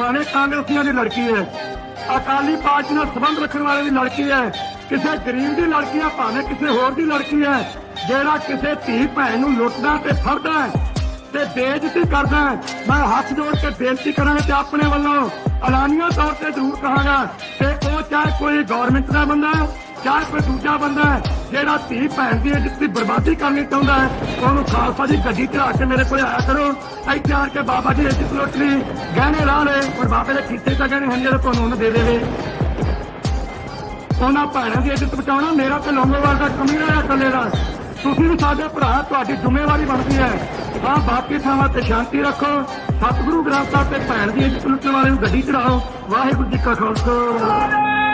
ਭਾਵੇਂ ਕਾਂਗਰਸੀਆਂ ਦੀ ਲੜਕੀ ਹੈ। ਅਕਾਲੀ ਪਾਰਟੀ ਨਾਲ ਸੰਬੰਧ ਰੱਖਣ ਵਾਲੇ ਦੀ ਲੜਕੀ ਹੈ। ਕਿਸੇ ਗਰੀਬ ਦੀ ਲੜਕੀ ਹੈ, ਭਾਵੇਂ ਕਿਸੇ ਹੋਰ ਦੀ ਲੜਕੀ ਹੈ। ਜਿਹੜਾ ਕਿਸੇ ਧੀ ਭੈਣ ਨੂੰ ਲੁੱਟਦਾ ਤੇ ਫੜਦਾ ਤੇ ਬੇਇੱਜ਼ਤੀ ਕਰਦਾ ਮੈਂ ਹੱਥ ਜੋੜ ਕੇ ਬੇਨਤੀ ਕਰਾਂਗਾ ਤੇ ਆਪਣੇ ਵੱਲੋਂ ਐਲਾਨੀਆਂ ਤੌਰ ਤੇ ਜ਼ਰੂਰ ਕਹਾਂਗਾ ਤੇ ਉਹ ਚਾਹੇ ਕੋਈ ਗਵਰਨਮੈਂਟ ਦਾ ਬੰਦਾ ਹੈ ਚਾਹੇ ਕੋਈ ਦੂਜਾ ਬੰਦਾ ਜਿਹੜਾ ਧੀ ਭੈਣ ਦੀ ਇੱਜ਼ਤ ਦੀ ਬਰਬਾਦੀ ਕਰਨੀ ਚਾਹੁੰਦਾ ਹੈ, ਉਹਨੂੰ ਖਾਲਸਾ ਜੀ ਗੱਡੀ ਚੜਾ ਕੇ ਮੇਰੇ ਕੋਲ ਆਇਆ ਕਰੋ। ਇੱਥੇ ਆ ਕੇ ਬਾਬਾ ਜੀ ਦੀ ਇੱਜ਼ਤ ਗਹਿਣੇ ਲਾ ਲਏ, ਪਰ ਬਾਬੇ ਦੇ ਕੀਤੇ ਤਾਂ ਗਹਿਣੇ ਹਨ ਜਿਹੜੇ ਤੁਹਾਨੂੰ ਉਹਨੂੰ ਦੇ ਦੇਵੇ। ਉਹਨਾਂ ਭੈਣਾਂ ਦੀ ਇੱਜ਼ਤ ਬਚਾਉਣਾ ਮੇਰਾ ਤੇ ਲੌਂਗੋਵਾਲ ਦਾ ਕਮੀ ਰਿਹਾ ਇਕੱਲੇ ਦਾ। ਤੁਸੀਂ ਵੀ ਸਾਡੇ ਭਰਾ, ਤੁਹਾਡੀ ਜ਼ਿੰਮੇਵਾਰੀ ਬਣਦੀ ਹੈ। ਹਾਂ ਬਾਕੀ ਥਾਵਾਂ ਤੇ ਸ਼ਾਂਤੀ ਰੱਖੋ। ਸਤਿਗੁਰੂ ਗ੍ਰੰਥ ਸਾਹਿਬ ਤੇ ਭੈਣ ਦੀ ਇੱਜ਼ਤ ਲੁੱਟਣ ਵਾਲੇ ਨੂੰ ਗੱਡੀ ਚੜਾਓ ਵਾਹਿਗੁਰੂ ਜੀ ਕਾ ਖਾਲਸਾ।